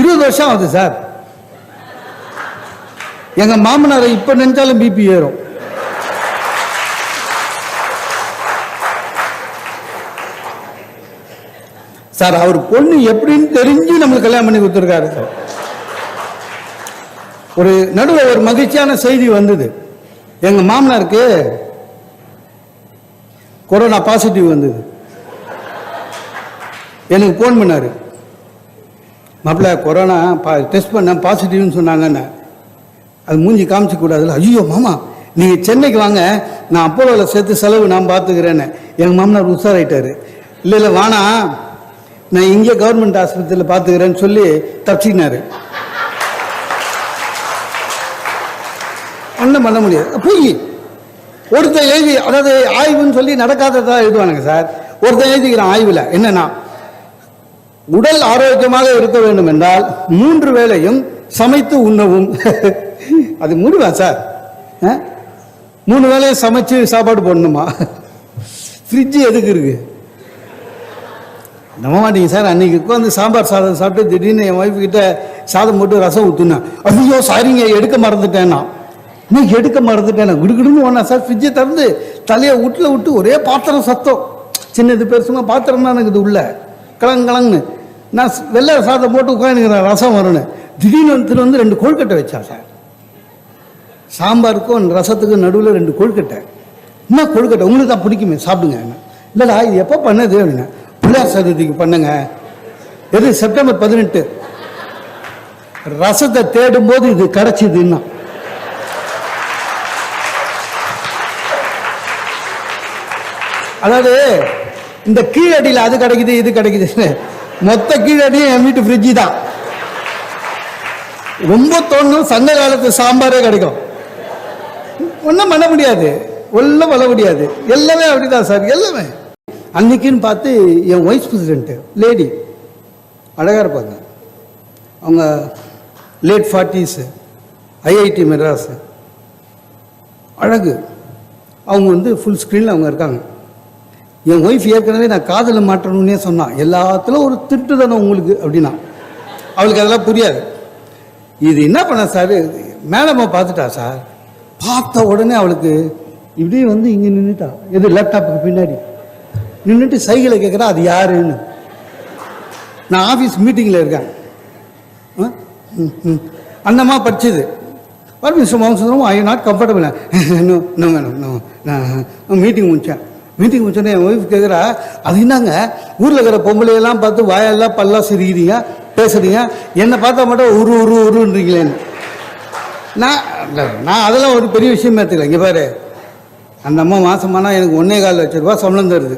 இருபது வருஷம் ஆகுது சார். எங்க மாமனாரை இப்ப நினைச்சாலும் பிபி ஏறும். சார் அவர் பொண்ணு எப்படின்னு தெரிஞ்சு நம்மளுக்கு கல்யாணம் பண்ணி கொடுத்துருக்காரு. சார் ஒரு நடுவில் ஒரு மகிழ்ச்சியான செய்தி வந்தது. எங்க மாமனாருக்கு கொரோனா பாசிட்டிவ் வந்தது. எனக்கு ஃபோன் பண்ணாரு. மாப்பிள்ள கொரோனா பா டெஸ்ட் பண்ண பாசிட்டிவ்னு சொன்னாங்கன்னு. அது மூஞ்சி காமிச்சு கூடாதுல்ல ஐயோ மாமா நீங்கள் சென்னைக்கு வாங்க. நான் அப்போலோவில் சேர்த்து செலவு நான் பார்த்துக்கிறேன்னு எங்கள் மாமனார் உஷாராயிட்டார். இல்லை இல்லை வானா நான் இங்கே கவர்மெண்ட் ஆஸ்பத்திரியில் பார்த்துக்கிறேன்னு சொல்லி தப்பிச்சிக்கினாரு. ஒன்றும் பண்ண முடியாது. பொய் ஒருத்தன் எழுதி அதாவது ஆய்வுன்னு சொல்லி நடக்காததாக எழுதுவானுங்க சார். ஒருத்தன் எழுதிக்கிறான் ஆய்வில். என்னன்னா உடல் ஆரோக்கியமாக இருக்க வேண்டும் என்றால் மூன்று வேளையும் சமைத்து உண்ணவும். அது முடிவா சார்? ஆ? மூணு வேளையும் சமைச்சு சாப்பாடு போடணுமா? ஃப்ரிட்ஜு எதுக்கு இருக்கு? நம்ப மாட்டீங்க சார். அன்னைக்கு உட்காந்து சாம்பார் சாதம் சாப்பிட்டு திடீர்னு என் ஒய்ஃப் கிட்ட சாதம் போட்டு ரசம் ஊற்றுனேன் ஐயோ சாரிங்க எடுக்க மறந்துட்டேன்னா. நீ எடுக்க மறந்துட்டேன் குடுகுடுன்னு ஒன்றா சார். ஃப்ரிட்ஜை திறந்து தலையை வீட்டில் விட்டு ஒரே பாத்திரம் சத்தம். சின்னது பெருசுமா பாத்திரம் தான் எனக்கு இது உள்ள. கலங் கலங்னு. நான் வெள்ளை சாதம் போட்டு உட்காந்துக்கிறேன் ரசம் வரும்னு. திடீர்னு ஒருத்தர் வந்து ரெண்டு கொழுக்கட்டை வச்சா சார். சாம்பாருக்கும் ரசத்துக்கும் நடுவில் ரெண்டு கொழுக்கட்டை. என்ன கொழுக்கட்டை? உங்களுக்கு தான் பிடிக்குமே சாப்பிடுங்க. இல்லைடா இது எப்போ பண்ணது? அப்படின்னா பிள்ளையார் சதுர்த்திக்கு பண்ணுங்க. எது? செப்டம்பர் பதினெட்டு. ரசத்தை தேடும் போது இது கிடைச்சிதுன்னா. அதாவது இந்த கீழடியில் அது கிடைக்குது இது கிடைக்குது மொத்த கீழடியும் என் வீட்டு ஃப்ரிட்ஜு தான். ரொம்ப தோணும் சண்டை காலத்து சாம்பாரே கிடைக்கும். ஒன்றும் பண்ண முடியாது. ஒன்றும் பண்ண முடியாது. எல்லாமே அப்படிதான் சார் எல்லாமே. அன்னைக்குன்னு பார்த்து என் வைஸ் பிரசிடென்ட்டு லேடி அழகாக இருப்பாங்க. அவங்க லேட் ஃபார்ட்டிஸு ஐஐடி மெட்ராஸு. அழகு. அவங்க வந்து ஃபுல் ஸ்க்ரீனில் அவங்க இருக்காங்க. என் ஒய்ஃப் ஏற்கனவே நான் காதலை மாற்றணும்னே சொன்னான் எல்லாத்துலையும் ஒரு திருட்டுதனம் உங்களுக்கு அப்படின்னா. அவளுக்கு அதெல்லாம் புரியாது. இது என்ன பண்ண சார்? மேடமை பார்த்துட்டா சார்? பார்த்த உடனே அவளுக்கு இப்படியே வந்து இங்கே நின்றுட்டா எது லேப்டாப்புக்கு பின்னாடி. நின்றுட்டு சைக்கிளை கேட்குறா அது யாருன்னு? நான் ஆஃபீஸ் மீட்டிங்கில் இருக்கேன். ஆ? ம், ம். படிச்சது. Parameswaram Mister Sundaram I not comfortable meeting முடித்தேன் மீட்டிங் முடிச்சோடனே என் ஒய்ஃப் கேட்குறா அது என்னங்க? ஊரில் இருக்கிற பொம்பளையெல்லாம் பார்த்து வாயெல்லாம் பல்லாம் சிரிக்கிறீங்க பேசுறீங்க. என்னை பார்த்தா மட்டும் உரு உரு உருன்றீங்களேன்னு நான் நான் அதெல்லாம் ஒரு பெரிய விஷயமே எடுத்துக்கல இங்கே பாரு. அந்த அம்மா மாதமானால் எனக்கு ஒன்னே கால் லட்ச ரூபா சம்பளம் தருது.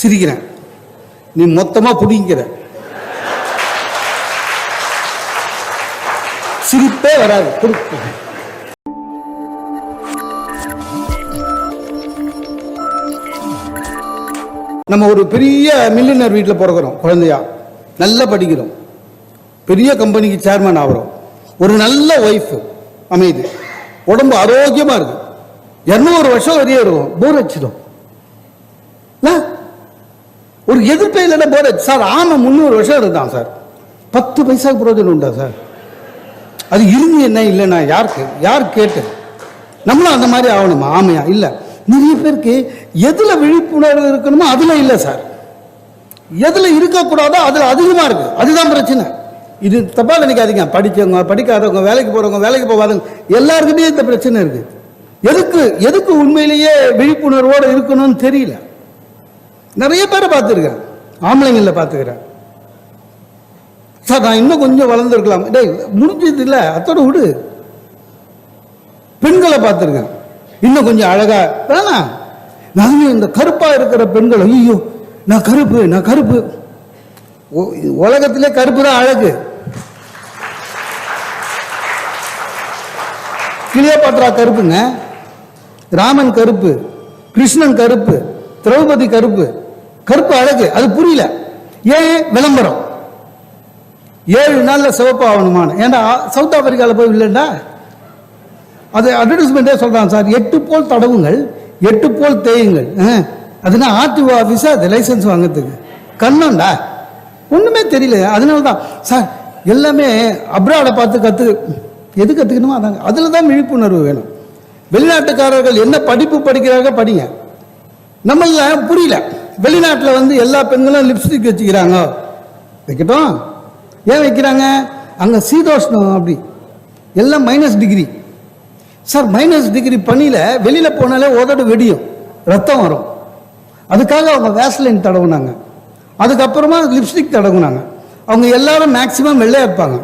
சிரிக்கிறேன். நீ மொத்தமாக பிடிங்கிற சிரிப்பே வராது. குடு. நம்ம ஒரு பெரிய மில்லினர் வீட்டில் பிறக்கிறோம் குழந்தையா. நல்லா படிக்கிறோம். பெரிய கம்பெனிக்கு சேர்மேன் ஆகிறோம். ஒரு நல்ல ஒய்ஃப் அமையுது. உடம்பு ஆரோக்கியமாக இருக்கு. இரநூறு வருஷம் வரையே இருக்கும் போர் அடிச்சிடும். ஒரு எதிர்ப்பே இல்லைன்னா போர் அடிச்சு சார் ஆமாம் முந்நூறு வருஷம் இருந்தான் சார். பத்து பைசா புரோஜனம் உண்டா சார்? அது இருந்து என்ன இல்லைன்னா யாருக்கு? யார் கேட்டு? நம்மளும் அந்த மாதிரி ஆகணுமா? ஆமையா? இல்லை. நிறைய பேருக்கு எதுல விழிப்புணர்வு இருக்கணுமோ அதுல இல்லை சார். எதுல இருக்கக்கூடாதோ அதுல அதிகமா இருக்கு. அதுதான் பிரச்சனை. இது தப்பா நினைக்காதீங்க. படிச்சவங்க படிக்காதவங்க வேலைக்கு போறவங்க வேலைக்கு போகாதவங்க எல்லாருக்குமே இந்த பிரச்சனை இருக்கு. எதுக்கு எதுக்கு உண்மையிலேயே விழிப்புணர்வோடு இருக்கணும்னு தெரியல. நிறைய பேரை பார்த்துருக்கேன். ஆம்பளைங்களில் பார்த்துக்கிறேன். சார் நான் இன்னும் கொஞ்சம் வளர்ந்துருக்கலாம். டேய் முடிஞ்சது இல்லை. அத்தோட விடு. பெண்களை பார்த்துருக்கேன். இன்னும் கொஞ்சம் அழகா வேணாம் நான் இந்த கருப்பா இருக்கிற பெண்கள் ஐயோ நான் கருப்பு நான் கருப்பு. உலகத்திலே கருப்பு தான் அழகு. கிளியோபாத்ரா கருப்புங்க. ராமன் கருப்பு கிருஷ்ணன் கருப்பு திரௌபதி கருப்பு. கருப்பு அழகு அது புரியல. ஏன்? விளம்பரம். ஏழு நாளில் சிவப்பு ஆகணுமான ஏன்டா சவுத் ஆப்பிரிக்காவில் போய் இல்லைண்டா அது அட்வர்டைஸ்மெண்ட்டே சொல்கிறாங்க சார். எட்டு போல் தடவுங்கள் எட்டு போல் தேயுங்கள். ஆ, அதுனா ஆர்டிஓ ஆஃபீஸாக அது லைசன்ஸ் வாங்குறதுக்கு. கண்ணண்டா? ஒன்றுமே தெரியல. அதனால தான் சார் எல்லாமே அப்ராடை பார்த்து கற்று எது கற்றுக்கணுமோ அதாங்க அதில் தான் விழிப்புணர்வு வேணும். வெளிநாட்டுக்காரர்கள் என்ன படிப்பு படிக்கிறாங்க படிங்க. நம்மள புரியல. வெளிநாட்டில் வந்து எல்லா பெண்களும் லிப்ஸ்டிக் வச்சுக்கிறாங்க. வைக்கட்டும். ஏன் வைக்கிறாங்க? அங்கே சீதோஷ்ணம் அப்படி. எல்லாம் minus degree sir minus degree பனியில் வெளியில் போனாலே உதடு வெடியும். ரத்தம் வரும். அதுக்காக அவங்க வேஸ்லைன் தடவுனாங்க. அதுக்கப்புறமா லிப்ஸ்டிக் தடவுனாங்க. அவங்க எல்லாரும் மேக்சிமம் வெள்ளையாக இருப்பாங்க.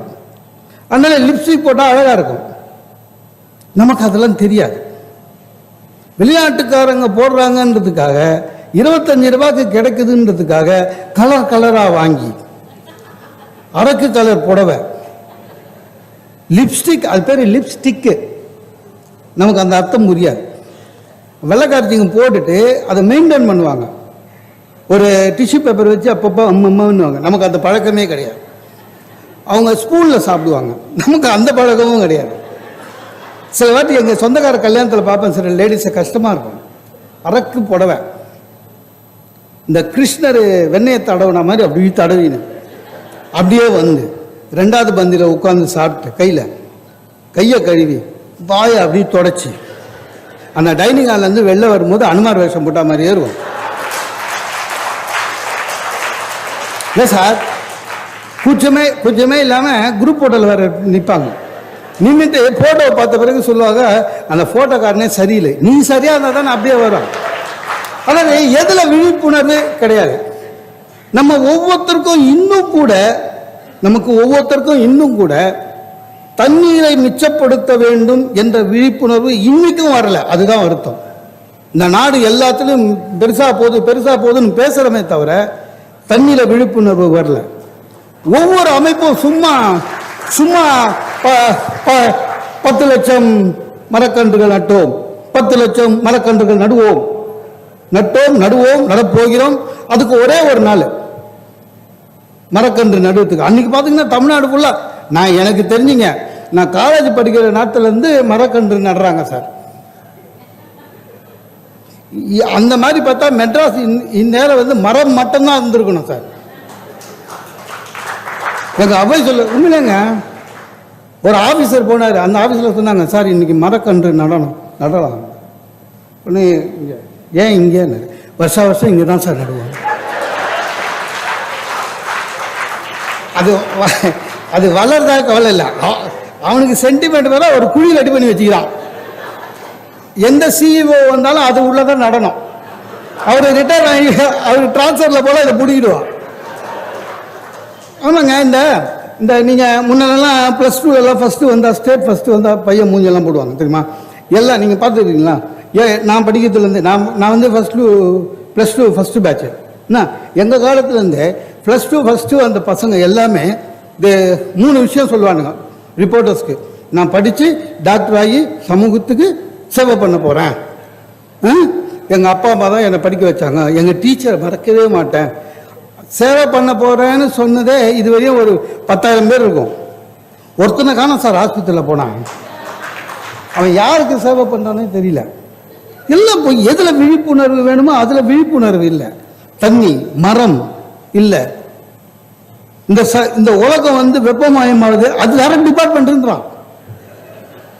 அதனால் லிப்ஸ்டிக் போட்டால் அழகாக இருக்கும். நமக்கு அதெல்லாம் தெரியாது. வெளிநாட்டுக்காரங்க போடுறாங்கன்றதுக்காக இருபத்தஞ்சு ரூபாய்க்கு கிடைக்குதுன்றதுக்காக கலர் கலராக வாங்கி அரக்கு கலர் புடவை. லிப்ஸ்டிக் அது பேர் லிப்ஸ்டிக்கு நமக்கு அந்த அர்த்தம் புரியாது. வெள்ளைக்காரத்திங்க போட்டுட்டு அதை மெயின்டைன் பண்ணுவாங்க. ஒரு டிஷ்யூ பேப்பர் வச்சு அப்பப்போ அம்மம்மான்னுவாங்க நமக்கு அந்த பழக்கமே கிடையாது. அவங்க ஸ்பூனில் சாப்பிடுவாங்க. நமக்கு அந்த பழக்கமும் கிடையாது. சில வாட்டி எங்கள் சொந்தக்கார கல்யாணத்தில் பார்ப்பேன். சில லேடிஸை கஷ்டமாக இருக்கும். அரக்கு புடவை. இந்த கிருஷ்ணர் வெண்ணெயை தடவுன மாதிரி அப்படி தடவினேன். அப்படியே வந்து ரெண்டாவது பந்தியில் உட்காந்து சாப்பிட்டு கையில் கையை கழுவி வாயை அப்படியே தொடச்சி. அந்த டைனிங் ஹால்லேருந்து வெளில வரும்போது அனுமார் வேஷம் போட்ட மாதிரியே இருக்கும். இல்லை சார் கூச்சமே கூச்சமே இல்லாமல் குரூப் ஃபோட்டோவில் வேறு நிற்பாங்க நின்றுட்டு ஃபோட்டோவை பார்த்த பிறகு சொல்லுவாங்க அந்த ஃபோட்டோக்காரனே சரியில்லை. நீ சரியாக இருந்தால் தானே அப்படியே வரும் அதாவது எதில் விழிப்புணர்வு கிடையாது. நம்ம ஒவ்வொருத்தருக்கும் இன்னும் கூட நமக்கு ஒவ்வொருத்தருக்கும் இன்னும் கூட தண்ணீரை மிச்சப்படுத்த வேண்டும் என்ற விழிப்புணர்வு இன்னைக்கும் வரல. அதுதான் வருத்தம். இந்த நாடு எல்லாத்துலயும் பெருசா போகுது பெருசா போகுதுன்னு பேசுறமே தவிர தண்ணீர விழிப்புணர்வு வரல. ஒவ்வொரு அமைப்பும் சும்மா சும்மா பத்து லட்சம் மரக்கன்றுகள் நட்டோம். பத்து லட்சம் மரக்கன்றுகள் நடுவோம். நட்டோம் நடுவோம் நடப்போகிறோம். அதுக்கு ஒரே ஒரு நாள் மரக்கன்று நடுவதுக்கு அன்னைக்கு பார்த்தீங்கன்னா தமிழ்நாடு ஃபுல்லாக நான் எனக்கு தெரிஞ்சுங்க நான் காலேஜ் படிக்கிற நாட்டிலேருந்து மரக்கன்று நடுறாங்க சார். அந்த மாதிரி பார்த்தா மெட்ராஸ் இந்- இந்நேரம் வந்து மரம் மட்டும்தான் இருந்திருக்கணும் சார். எங்கள் அவை சொல்ல உண்மையிலங்க ஒரு ஆஃபீஸர் போனார் அந்த ஆஃபீஸில் சொன்னாங்க சார் இன்னைக்கு மரக்கன்று நடணும் நடலாம். உடனே ஏன் இங்கே வருஷா வருஷம் இங்கே தான் சார் நடுவோம். அது வ- அது வளர்றதா கவலை இல்லை. அவ- அவனுக்கு சென்டிமெண்ட் வேற ஒரு குழி ரெடி பண்ணி வச்சுக்கிறான் எந்த சிஇஓ வந்தாலும் அது உள்ளதான் நடனம் அவர் ரிட்டையர் ஆகி அவர் டிரான்ஸ்ஃபரில் போல இதை பிடிக்கிடுவான் ஆமாங்க இந்த இந்த நீங்கள் முன்னெல்லாம் ப்ளஸ் டூ எல்லாம் ஃபஸ்ட்டு வந்தால் ஸ்டேட் ஃபஸ்ட்டு வந்தால் பையன் மூஞ்செல்லாம் போடுவாங்க தெரியுமா? எல்லாம் நீங்கள் பார்த்துருக்கீங்களா? ஏ நான் படிக்கிறதுலேருந்து நான் நான் வந்து first two plus two first batch என்ன? எங்கள் காலத்துலேருந்து ப்ளஸ் டூ ஃபஸ்ட்டு அந்த பசங்க எல்லாமே இது மூணு விஷயம் சொல்லுவானுங்க ரிப்போர்ட்டர்ஸ்க்கு நான் படித்து டாக்டர் ஆகி சமூகத்துக்கு சேவை பண்ண போகிறேன் எங்கள் அப்பா அம்மா தான் என்னை படிக்க வச்சாங்க. எங்கள் டீச்சரை மறக்கவே மாட்டேன். சேவை பண்ண போகிறேன்னு சொன்னதே இதுவரையும் ஒரு பத்தாயிரம் பேர் இருக்கும். ஒருத்தனை காணும் சார் ஆஸ்பத்திரியில் போனான் அவன் யாருக்கு சேவை பண்ணுறானே தெரியல. எல்லாம் போய் எதில் விழிப்புணர்வு வேணுமோ அதில் விழிப்புணர்வு இல்லை. தண்ணி மரம் இல்லை. இந்த ச இந்த உலகம் வந்து வெப்பமயமாகுது அது வேற டிபார்ட்மெண்ட்ன்றான்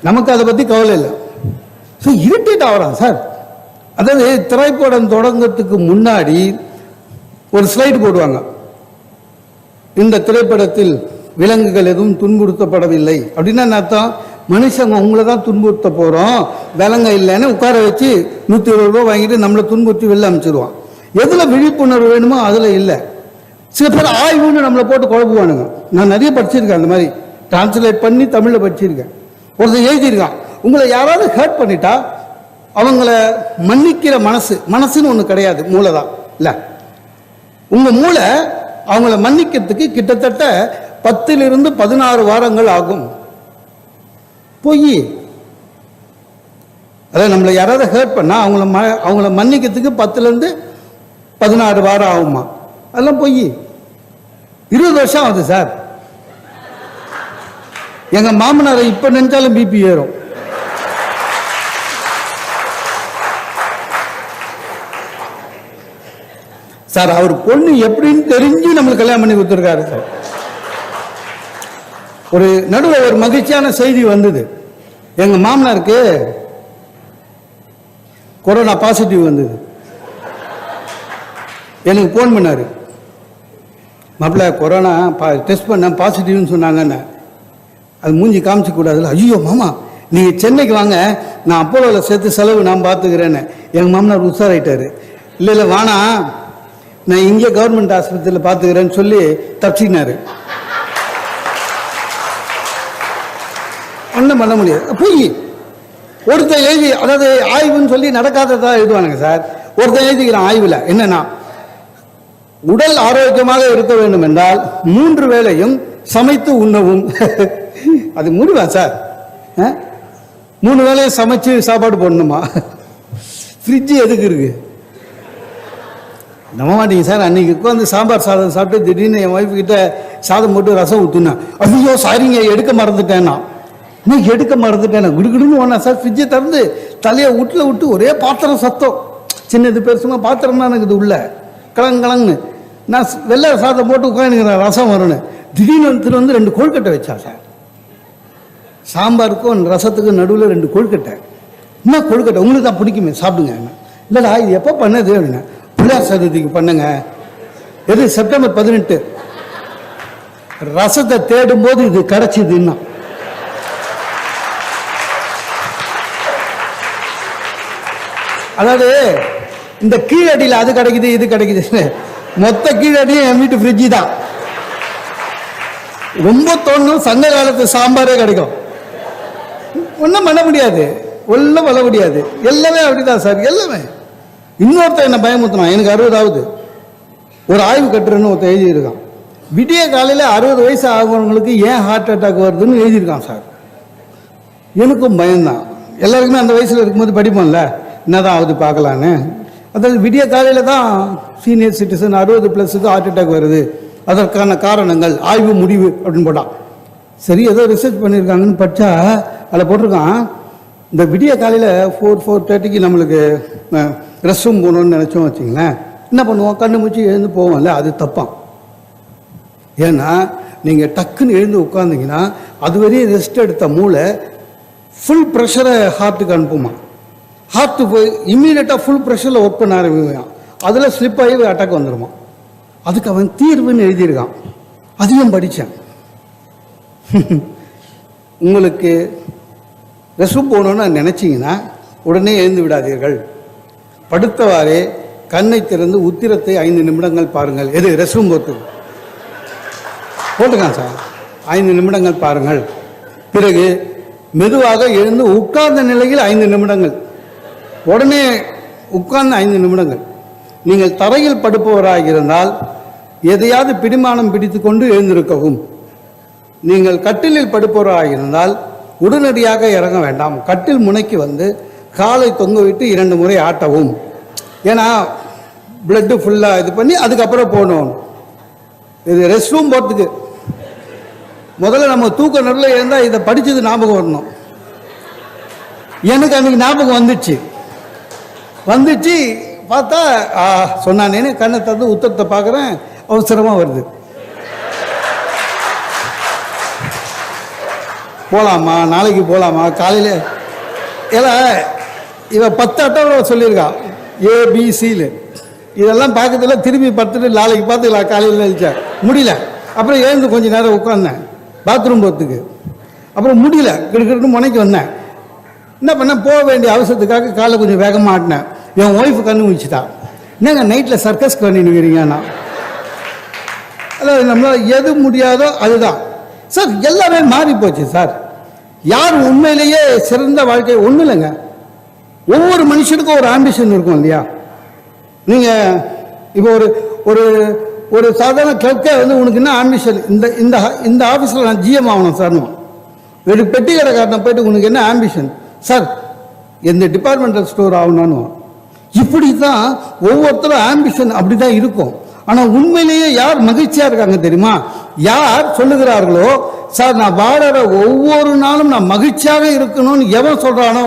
நமக்கு அதை பற்றி கவலை இல்லை. ஸோ இரிட்டேட் ஆகிறான் சார் அதாவது திரைப்படம் தொடங்கறதுக்கு முன்னாடி ஒரு ஸ்லைடு போடுவாங்க. இந்த திரைப்படத்தில் விலங்குகள் எதுவும் துன்புறுத்தப்படவில்லை. அப்படின்னா என்ன அர்த்தம்? மனுஷங்க உங்களை தான் துன்புறுத்த போகிறோம் விலங்கு இல்லைன்னு உட்கார வச்சு நூற்றி இருபது ரூபா வாங்கிட்டு நம்மளை துன்புறுத்தி வெளில அனுப்பிச்சிடுவான் எதில் விழிப்புணர்வு வேணுமோ அதில் இல்லை. சில பேர் ஆய்வுன்னு நம்மளை போட்டு குழப்புவானுங்க. நான் நிறைய படிச்சிருக்கேன் அந்த மாதிரி. டிரான்ஸ்லேட் பண்ணி தமிழில் படிச்சிருக்கேன். ஒருத்தர் எழுதியிருக்கான். உங்களை யாராவது ஹர்ட் பண்ணிட்டா அவங்கள மன்னிக்கிற மனசு மனசுன்னு ஒன்று கிடையாது மூளை தான். இல்லை. உங்கள் மூளை அவங்கள மன்னிக்கிறதுக்கு கிட்டத்தட்ட பத்திலிருந்து பதினாறு வாரங்கள் ஆகும். பொய். அதாவது நம்மளை யாராவது ஹர்ட் பண்ணால் அவங்கள ம அவங்கள மன்னிக்கிறதுக்கு பத்துலேருந்து பதினாறு வாரம் ஆகுமா அதெல்லாம் பொய் இருபது வருஷம் ஆகுது சார். எங்க மாமனாரை இப்ப நினைச்சாலும் பிபி ஏறும். சார் அவர் பொண்ணு எப்படின்னு தெரிஞ்சு நம்மளுக்கு கல்யாணம் பண்ணி கொடுத்துருக்காரு சார். ஒரு நடுவில் ஒரு மகிழ்ச்சியான செய்தி வந்தது. எங்க மாமனாருக்கு கொரோனா பாசிட்டிவ் வந்தது. எனக்கு ஃபோன் பண்ணாரு. மாப்பிள்ள கொரோனா பா டெஸ்ட் பண்ண பாசிட்டிவ்னு சொன்னாங்கன்னு. அது மூஞ்சி காமிச்சு கூடாதுல ஐயோ மாமா நீங்கள் சென்னைக்கு வாங்க. நான் அப்போலோவில் சேர்த்து செலவு நான் பார்த்துக்கிறேன்னு எங்கள் மாமனார் உஷாராயிட்டாரு. இல்லை இல்லை வானா நான் இங்கே கவர்மெண்ட் ஆஸ்பத்திரியில் பார்த்துக்கிறேன்னு சொல்லி தப்பிச்சிக்கினாரு. ஒன்றும் பண்ண முடியாது. போய் ஒருத்தர் எழுதி அதாவது ஆய்வுன்னு சொல்லி நடக்காததாக எழுதுவானுங்க சார். ஒருத்தர் எழுதிக்கிறான் ஆய்வில். என்னென்னா உடல் ஆரோக்கியமாக இருக்க வேண்டும் என்றால் மூன்று வேளையும் சமைத்து உண்ணவும். அது முடிவா சார்? ஆ? மூணு வேளையும் சமைச்சு சாப்பாடு போடணுமா? ஃப்ரிட்ஜு எதுக்கு இருக்கு? நம்ப மாட்டீங்க சார். அன்னைக்கு உட்காந்து சாம்பார் சாதம் சாப்பிட்டு திடீர்னு என் ஒய்ஃப் கிட்ட சாதம் போட்டு ரசம் ஊற்றுனேன் ஐயோ சாரிங்க எடுக்க மறந்துட்டேன்னா. இன்னும் எடுக்க மறந்துட்டேன் குடுகுடுன்னு ஒன்றா சார். ஃப்ரிட்ஜை திறந்து தலையை வீட்டில் விட்டு ஒரே பாத்திரம் சத்தம். சின்னது பெருசுமா பாத்திரம் தான் இருக்குது உள்ள. கலங் கலங்னு. நான் வெள்ளை சாதம் போட்டு உட்காந்துக்கிறேன் ரசம் வரும்னு. திடீர்னு ஒருத்தர் வந்து ரெண்டு கொழுக்கட்டை வச்சா சார். சாம்பாருக்கும் ரசத்துக்கும் நடுவில் ரெண்டு கொழுக்கட்டை. என்ன கொழுக்கட்டை? உங்களுக்கு தான் பிடிக்குமே சாப்பிடுங்க. இல்லைடா இது எப்போ பண்ணது அப்படின்னா பிள்ளையார் சதுர்த்திக்கு பண்ணுங்க. எது செப்டம்பர் பதினெட்டு? ரசத்தை தேடும் போது இது கிடைச்சிதுன்னா அதாவது இந்த கீழடியில் அது கிடைக்குது இது கிடைக்குது மொத்த கீழடியும் என் வீட்டு ஃப்ரிட்ஜி தான். ரொம்ப தோணும் சங்க காலத்து சாம்பாரே கிடைக்கும். ஒன்றும் பண்ண முடியாது. ஒன்றும் பண்ண முடியாது. எல்லாமே அப்படிதான் சார் எல்லாமே. இன்னொருத்தன் என்ன பயமுத்தினான் எனக்கு அறுபதாவது. ஒரு ஆய்வு கட்டுறன்னு ஒருத்தன் எழுதியிருக்கான். விடிய காலையில் அறுபது வயசு ஆகுறவங்களுக்கு ஏன் ஹார்ட் அட்டாக் வருதுன்னு எழுதியிருக்கான் சார். எனக்கும் பயம்தான். எல்லாருக்குமே அந்த வயசில் இருக்கும்போது படிப்போம்ல. என்னதான் ஆகுது பார்க்கலான்னு. அதாவது விடிய காலையில் தான் சீனியர் சிட்டிசன் அறுபது ப்ளஸுக்கு ஹார்ட் அட்டாக் வருது. அதற்கான காரணங்கள் ஆய்வு முடிவு அப்படின்னு போட்டான். சரி ஏதோ ரிசர்ச் பண்ணியிருக்காங்கன்னு படித்தா அதில் போட்டிருக்கான் இந்த விடிய காலையில் ஃபோர் ஃபோர் தேர்ட்டிக்கு நம்மளுக்கு ரெஸ்ட் ரூம் போகணும்னு நினச்சோம் வச்சிங்களேன் என்ன பண்ணுவோம்? கண்ணு மூச்சு எழுந்து போவோம்ல அது தப்பான் ஏன்னா நீங்கள் டக்குன்னு எழுந்து உட்காந்தீங்கன்னா அதுவரையும் ரெஸ்ட் எடுத்த மூளை ஃபுல் ப்ரெஷரை ஹார்ட்டுக்கு அனுப்புமா? ஹார்ட்டு போய் இம்மீடியட்டாக ஃபுல் ப்ரெஷரில் ஒர்க் பண்ண ஆரம்பிக்கும் அதில் ஸ்லிப் ஆகி அட்டாக் வந்துடுமா அதுக்கு அவன் தீர்வுன்னு எழுதியிருக்கான். அதையும் படித்தேன் உங்களுக்கு ரெஸ்ட் போகணுன்னு நினச்சிங்கன்னா உடனே எழுந்து விடாதீர்கள். படுத்தவாறே கண்ணை திறந்து உத்திரத்தை ஐந்து நிமிடங்கள் பாருங்கள். எது ரெஸ்ட் ரூம் போகிறதுக்கு போட்டுக்கான் சார். ஐந்து நிமிடங்கள் பாருங்கள். பிறகு மெதுவாக எழுந்து உட்கார்ந்த நிலையில் ஐந்து நிமிடங்கள். உடனே உட்கார்ந்து ஐந்து நிமிடங்கள். நீங்கள் தரையில் படுப்பவராக இருந்தால் எதையாவது பிடிமானம் பிடித்துக்கொண்டு எழுந்திருக்கவும். நீங்கள் கட்டிலில் படுப்பவராக இருந்தால் உடனடியாக இறங்க வேண்டாம். கட்டில் முனைக்கு வந்து காலை தொங்க விட்டு இரண்டு முறை ஆட்டவும். ஏன்னா பிளட்டு ஃபுல்லாக இது பண்ணி அதுக்கப்புறம் போகணும் இது ரெஸ்ட் ரூம் போகிறதுக்கு முதல்ல நம்ம தூக்க நடுவில் இருந்தால் இதை படிச்சது ஞாபகம் வரணும். எனக்கு அன்றைக்கி ஞாபகம் வந்துச்சு. வந்துச்சு. பார்த்தா ஆ சொன்னானேன்னு கண்ணை தந்து உத்தரத்தை பார்க்குறேன். அவசரமாக வருது. போகலாமா நாளைக்கு போகலாமா காலையில் ஏன்னா இவ பத்து அட்டவணை சொல்லியிருக்கா. ஏபிசியில் இதெல்லாம் பார்க்கறதுல திரும்பி பார்த்துட்டு நாளைக்கு பார்த்துக்கலாம். காலையில் நினச்சேன். முடியல. அப்புறம் எழுந்து கொஞ்ச நேரம் உட்காந்தேன் பாத்ரூம் போகிறதுக்கு அப்புறம் முடியல. கிடுக்கிட்டு முனைக்கு வந்தேன். என்ன பண்ணேன் போக வேண்டிய அவசரத்துக்காக காலை கொஞ்சம் வேகமாக ஆட்டினேன். என் ஒய்ஃப் கண்ணு முடிச்சிட்டா என்னங்க நைட்டில் சர்க்கஸ் பண்ணிடுவீங்கன்னா அதாவது நம்மளால் எது முடியாதோ அதுதான். சார் எல்லாமே மாறி போச்சு சார் யார் உண்மையிலேயே சிறந்த வாழ்க்கை? ஒன்றும் இல்லைங்க. ஒவ்வொரு மனுஷனுக்கும் ஒரு ஆம்பிஷன் இருக்கும் இல்லையா? நீங்கள் இப்போ ஒரு ஒரு ஒரு சாதாரண கிளர்க்கே வந்து உனக்கு என்ன ஆம்பிஷன் இந்த இந்த இந்த ஆஃபீஸில் நான் ஜிஎம் ஆகணும் சார்னு ஒரு பெட்டிக்கடைக்காரனை போயிட்டு உனக்கு என்ன ஆம்பிஷன் சார் எந்த டிபார்ட்மெண்டல் ஸ்டோர் ஆகணும்னு இப்படி தான் ஒவ்வொருத்தரும் ஆம்பிஷன் அப்படி தான் இருக்கும். ஆனால் உண்மையிலேயே யார் மகிழ்ச்சியாக இருக்காங்க தெரியுமா? யார் சொல்லுகிறார்களோ சார் நான் வாழற ஒவ்வொரு நாளும் நான் மகிழ்ச்சியாக இருக்கணும்னு எவன் சொல்கிறானோ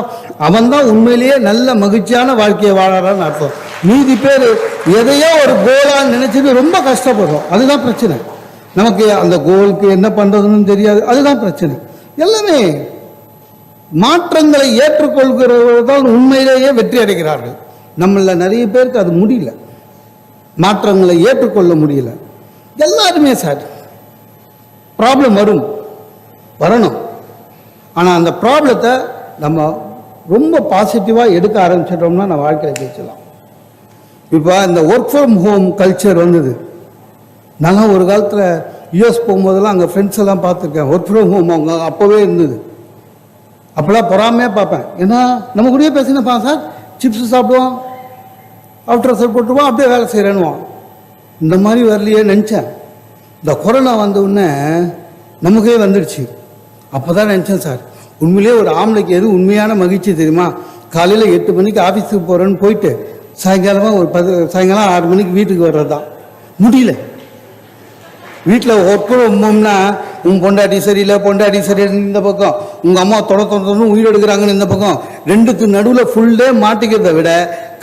அவன் தான் உண்மையிலேயே நல்ல மகிழ்ச்சியான வாழ்க்கையை வாழறான்னு அர்த்தம். மீதி பேர் எதையோ ஒரு கோலான்னு நினைச்சிட்டு ரொம்ப கஷ்டப்படுறோம். அதுதான் பிரச்சனை. நமக்கு அந்த கோலுக்கு என்ன பண்ணுறதுன்னு தெரியாது. அதுதான் பிரச்சனை. எல்லாமே மாற்றங்களை ஏற்றுக்கொள்கிறவர்கள் தான் உண்மையிலேயே வெற்றி அடைகிறார்கள். நம்மள நிறைய பேருக்கு அது முடியல. மாற்றங்களை ஏற்றுக்கொள்ள முடியல. எல்லாருமே சார் ப்ராப்ளம் வரும். வரணும். ஆனால் அந்த ப்ராப்ளத்தை நம்ம ரொம்ப பாசிட்டிவாக எடுக்க ஆரம்பிச்சிட்டோம்னா நம்ம வாழ்க்கையில் ஜெயிச்சலாம் இப்போ இந்த ஒர்க் ஃப்ரம் ஹோம் கல்ச்சர் வந்தது. நாங்கள் ஒரு காலத்தில் யூஎஸ் போகும்போதெல்லாம் அங்கே ஃப்ரெண்ட்ஸ் எல்லாம் பார்த்துருக்கேன். ஒர்க் ஃப்ரம் ஹோம் அவங்க அப்போவே இருந்தது. அப்போல்லாம் பொறாமையாக பார்ப்பேன். ஏன்னா நம்ம கூடயே பேசினப்பா சார் சிப்ஸ் சாப்பிடுவோம் அவுட்டர் சார் போட்டுருவோம் அப்படியே வேலை செய்கிறேன்னுவான் இந்த மாதிரி வரலையே நினச்சேன். இந்த கொரோனா வந்த உடனே நமக்கே வந்துடுச்சு அப்போ தான் நினச்சேன் சார் உண்மையிலேயே ஒரு ஆம்பளைக்கு எது உண்மையான மகிழ்ச்சி தெரியுமா? காலையில் எட்டு மணிக்கு ஆஃபீஸுக்கு போகிறேன்னு போயிட்டு சாயங்காலமாக ஒரு பத்து சாயங்காலம் ஆறு மணிக்கு வீட்டுக்கு வர்றது தான் முடியல. வீட்டில் ஒப்புறோம்னா உன் பொண்டாட்டி சரியில்லை பொண்டாட்டி சரியில்லைன்னு இந்த பக்கம். உங்கள் அம்மா தொட தொடர்ந்து உயிர் எடுக்கிறாங்கன்னு இந்த பக்கம். ரெண்டுக்கு நடுவில் ஃபுல் டே மாட்டிக்கிறத விட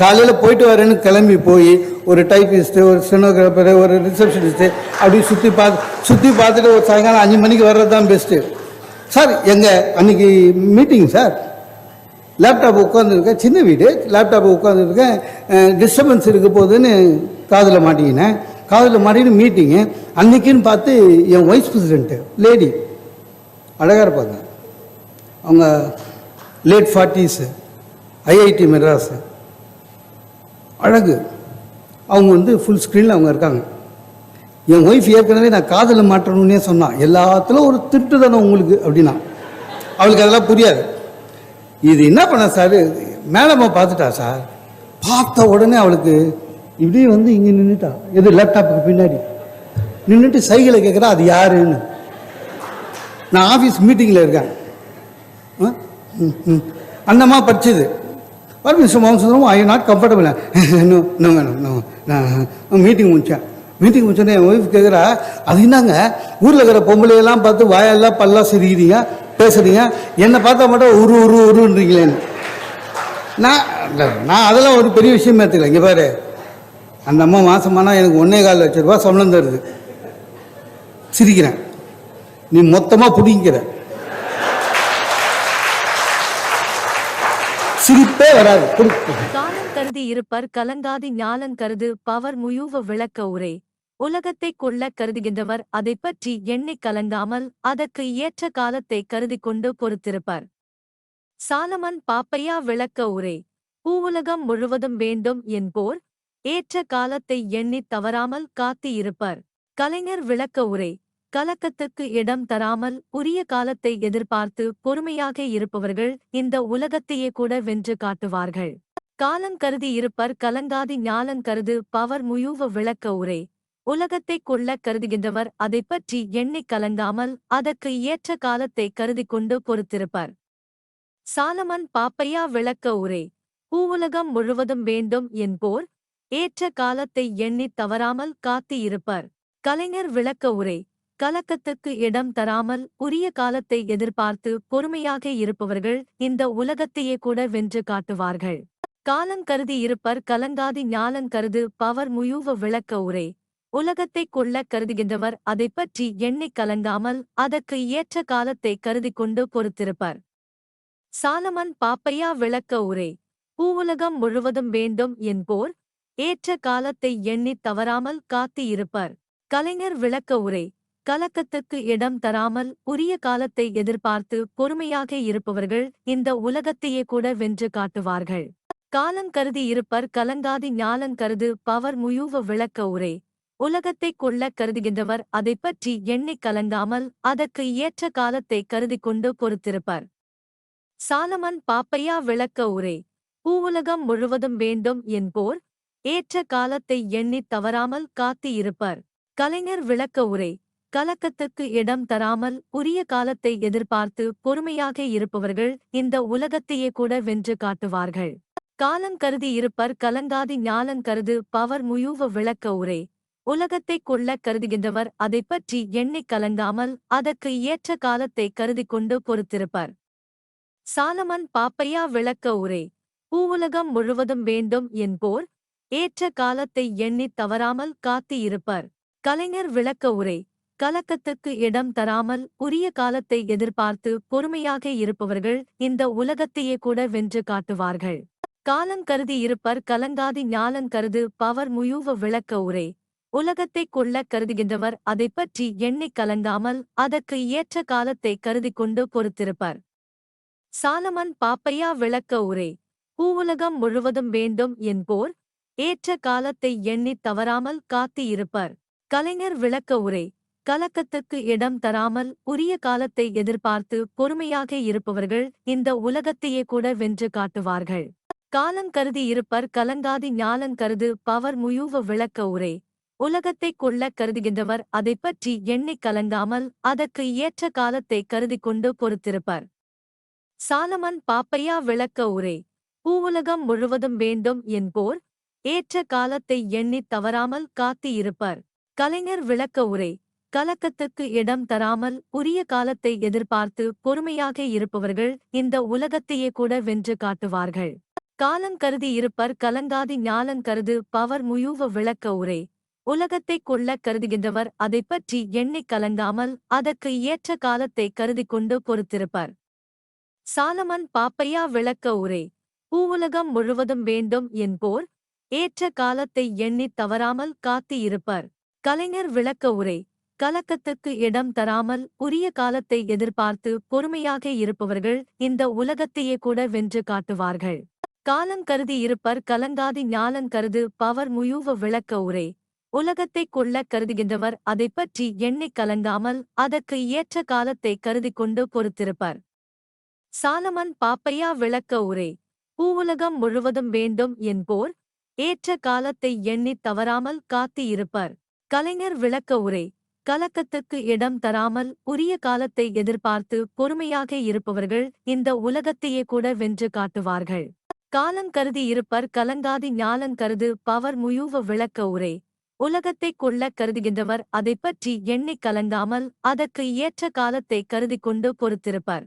காலையில் போயிட்டு வரேன்னு கிளம்பி போய் ஒரு டைப்பிஸ்ட்டு ஒரு ஸ்டெனோகிராஃபர் ஒரு ரிசப்ஷனிஸ்ட்டு அப்படி சுற்றி பார்த்து சுற்றி பார்த்துட்டு ஒரு சாயங்காலம் அஞ்சு மணிக்கு வர்றது தான் பெஸ்ட்டு சார் எங்கள் அன்னைக்கு மீட்டிங் சார் லேப்டாப் உட்காந்துருக்கேன் சின்ன வீடு. லேப்டாப் உட்காந்துருக்கேன் டிஸ்டர்பன்ஸ் இருக்க போகுதுன்னு காதில் மாட்டிக்கினேன். காதில் மாட்டின்னு மீட்டிங்கு அன்னைக்குன்னு பார்த்து என் வைஸ் பிரசிடென்ட்டு லேடி அழகாக இருப்பாங்க. அவங்க லேட் ஃபார்ட்டிஸு ஐஐடி மெட்ராஸு. அழகு. அவங்க வந்து ஃபுல் ஸ்க்ரீனில் அவங்க இருக்காங்க. என் ஒய்ஃப் ஏற்கனவே நான் காதில் மாற்றணும்னே சொன்னான் எல்லாத்துலையும் ஒரு திருட்டுதானே உங்களுக்கு அப்படின்னா. அவளுக்கு அதெல்லாம் புரியாது. இது என்ன பண்ண சார்? மேடமை பார்த்துட்டா சார்? பார்த்த உடனே அவளுக்கு இப்படி வந்து இங்கே நின்றுட்டா எது லேப்டாப்புக்கு பின்னாடி. நின்றுட்டு சைக்கிளை கேட்குறா அது யாருன்னு? நான் ஆஃபீஸ் மீட்டிங்கில் இருக்கேன். ஆ? ம், ம். அண்ணம்மா படிச்சது. வர Mister Sundaram I not comfortable இன்னும் வேணும் நான் மீட்டிங் முடித்தேன் மீட்டிங் முடிச்சோன்னே என் ஒய்ஃப் கேட்குறா அது என்னங்க? ஊரில் இருக்கிற பொம்பளையெல்லாம் பார்த்து வாயெல்லாம் பல்லாம் சிரிக்கிறீங்க பேசுறீங்க. என்னை பார்த்தா மட்டும் உரு உரு உருன்றீங்களேன்னு நான் நான் அதெல்லாம் ஒரு பெரிய விஷயமே எடுத்துக்கல. இங்கே பாரு. அந்த அம்மா மாசமானா எனக்கு ஒன்றே கால் லட்ச ரூபா சம்பளம் தருது. சிரிக்கிறேன். நீ மொத்தமாக பிடிங்கிற சிரிப்பே வராது. காலம் கருதி இருப்பர் கலங்காதி ஞானம் கருது பவர் முயூவ விளக்க உரை. உலகத்தை கொள்ள கருதுகின்றவர் அதை பற்றி எண்ணிக் கலங்காமல் அதற்கு ஏற்ற காலத்தை கருதி கொண்டு பொறுத்திருப்பார். சாலமன் பாப்பையா விளக்க உரை. பூவுலகம் முழுவதும் வேண்டும் என்போர் ஏற்ற காலத்தை எண்ணித் தவறாமல் காத்து இருப்பர். கலைஞர் விளக்க உரை கலக்கத்துக்கு இடம் தராமல் உரிய காலத்தை எதிர்பார்த்து பொறுமையாக இருப்பவர்கள் இந்த உலகத்தையே கூட வென்று காட்டுவார்கள். காலங் கருதி இருப்பர் கலங்காதி ஞாலங் கருது பவர் முயூவ விளக்க உரை. உலகத்தை கொள்ள கருதுகின்றவர் அதைப் பற்றி எண்ணிக் கலங்காமல் அதற்கு ஏற்ற காலத்தை கருதி கொண்டு பொறுத்திருப்பர். சாலமன் பாப்பையா விளக்க உரை பூவுலகம் முழுவதும் வேண்டும் என்போர் ஏற்ற காலத்தை எண்ணித் தவறாமல் காத்து இருப்பர். கலைஞர் விளக்க உரை கலக்கத்துக்கு இடம் தராமல் உரிய காலத்தை எதிர்பார்த்து பொறுமையாக இருப்பவர்கள் இந்த உலகத்தையே கூட வென்று காட்டுவார்கள். காலங் கருதி இருப்பர் கலங்காதி ஞாலங் கருது பவர் முயூவ விளக்க உரை. உலகத்தை கொள்ள கருதுகின்றவர் அதைப் பற்றி எண்ணிக் கலங்காமல் அதற்கு ஏற்ற காலத்தை கருதி கொண்டு பொறுத்திருப்பர். சாலமன் பாப்பையா விளக்க உரை பூவுலகம் முழுவதும் வேண்டும் என்போர் ஏற்ற காலத்தை எண்ணித் தவறாமல் காத்து இருப்பர். கலைஞர் விளக்க உரை கலக்கத்துக்கு இடம் தராமல் உரிய காலத்தை எதிர்பார்த்து பொறுமையாக இருப்பவர்கள் இந்த உலகத்தையே கூட வென்று காட்டுவார்கள். காலங் கருதி இருப்பர் கலங்காதி ஞாலங் கருது பவர் முயூவ விளக்க உரை. உலகத்தை கொள்ள கருதுகின்றவர் அதைப் பற்றி எண்ணிக் கலங்காமல் அதற்கு ஏற்ற காலத்தை கருதிக் கொண்டு பொறுத்திருப்பர். சாலமன் பாப்பையா விளக்க உரை பூவுலகம் முழுவதும் வேண்டும் என்போர் ஏற்ற காலத்தை எண்ணித் தவறாமல் காத்து இருப்பர். கலைஞர் விளக்க உரை கலக்கத்துக்கு இடம் தராமல் உரிய காலத்தை எதிர்பார்த்து பொறுமையாக இருப்பவர்கள் இந்த உலகத்தையே கூட வென்று காட்டுவார்கள். காலம் கருதி இருப்பர் கலங்காதி ஞாலங் கருது பவர் முயூவ விளக்க உரை. உலகத்தை கொள்ள கருதுகின்றவர் அதைப் பற்றி எண்ணிக் கலங்காமல் அதற்கு ஏற்ற காலத்தை கருதி கொண்டு பொறுத்திருப்பர். சாலமன் பாப்பையா விளக்க உரை பூவுலகம் முழுவதும் வேண்டும் என்போர் ஏற்ற காலத்தை எண்ணித் தவறாமல் காத்து இருப்பர். கலைஞர் விளக்க உரை கலக்கத்துக்கு இடம் தராமல் உரிய காலத்தை எதிர்பார்த்து பொறுமையாக இருப்பவர்கள் இந்த உலகத்தையே கூட வென்று காட்டுவார்கள். காலங்கருதி இருப்பர் கலங்காதி ஞாலங்கருது பவர் முயூவ விளக்க உரை. உலகத்தைக் கொள்ளக் கருதுகின்றவர் அதைப் பற்றி எண்ணிக் கலங்காமல் அதற்கு ஏற்ற காலத்தை கருதி கொண்டு பொறுத்திருப்பர். சாலமன் பாப்பையா விளக்க உரை பூவுலகம் முழுவதும் வேண்டும் என்போர் ஏற்ற காலத்தை எண்ணித் தவறாமல் காத்து இருப்பர். கலைஞர் விளக்க உரை கலக்கத்துக்கு இடம் தராமல் உரிய காலத்தை எதிர்பார்த்து பொறுமையாக இருப்பவர்கள் இந்த உலகத்தையே கூட வென்று காட்டுவார்கள். காலங்கருதி இருப்பர் கலங்காதி ஞாலங்கருது பவர் முயூவ விளக்க உரை. உலகத்தைக் கொள்ளக் கருதுகின்றவர் அதைப் பற்றி எண்ணிக் கலங்காமல் அதற்கு ஏற்ற காலத்தை கருதி கொண்டு பொறுத்திருப்பர். சாலமன் பாப்பையா விளக்க உரை பூவுலகம் முழுவதும் வேண்டும் என்போர் ஏற்ற காலத்தை எண்ணித் தவறாமல் காத்து இருப்பர். கலைஞர் விளக்க உரை கலக்கத்துக்கு இடம் தராமல் உரிய காலத்தை எதிர்பார்த்து பொறுமையாக இருப்பவர்கள் இந்த உலகத்தையே கூட வென்று காட்டுவார்கள். காலங்கருதி இருப்பர் கலங்காதி ஞாலங்கருது பவர் முயூவ விளக்க உரை. உலகத்தைக் கொள்ளக் கருதுகின்றவர் அதைப் பற்றி எண்ணிக் கலங்காமல் அதற்கு ஏற்ற காலத்தை கருதி கொண்டு பொறுத்திருப்பர். சாலமன் பாப்பையா விளக்க உரை பூவுலகம் முழுவதும் வேண்டும் என்போர் ஏற்ற காலத்தை எண்ணித் தவறாமல் காத்து இருப்பர். கலைஞர் விளக்க உரை கலக்கத்துக்கு இடம் தராமல் உரிய காலத்தை எதிர்பார்த்து பொறுமையாக இருப்பவர்கள் இந்த உலகத்தையே கூட வென்று காட்டுவார்கள். காலங்கருதி இருப்பர் கலங்காதி ஞாலங்கருது பவர் முயூவ விளக்க உரை. உலகத்தைக் கொள்ளக் கருதுகின்றவர் அதைப் பற்றி எண்ணிக் கலங்காமல் அதற்கு ஏற்ற காலத்தை கருதி கொண்டு பொறுத்திருப்பர். சாலமன் பாப்பையா விளக்க உரை பூவுலகம் முழுவதும் வேண்டும் என்போர் ஏற்ற காலத்தை எண்ணித் தவறாமல் காத்து இருப்பர். கலைஞர் விளக்க உரை கலக்கத்துக்கு இடம் தராமல் உரிய காலத்தை எதிர்பார்த்து பொறுமையாக இருப்பவர்கள் இந்த உலகத்தையே கூட வென்று காட்டுவார்கள். காலங்கருதி இருப்பர் கலங்காதி ஞாலங்கருது பவர் முயூவ விளக்க உரை. உலகத்தைக் கொள்ளக் கருதுகின்றவர் அதைப் பற்றி எண்ணிக் கலங்காமல் அதற்கு ஏற்ற காலத்தை கருதி கொண்டு பொறுத்திருப்பர்.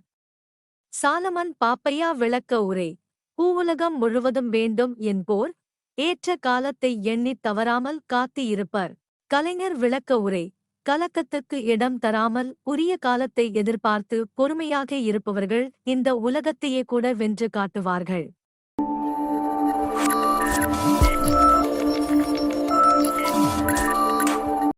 சாலமன் பாப்பையா விளக்க உரை பூவுலகம் முழுவதும் வேண்டும் என்போர் ஏற்ற காலத்தை எண்ணித் தவறாமல் காத்து இருப்பர். கலைஞர் விளக்க உரை கலக்கத்துக்கு இடம் தராமல் உரிய காலத்தை எதிர்பார்த்து பொறுமையாக இருப்பவர்கள் இந்த உலகத்தையே கூட வென்று காட்டுவார்கள்.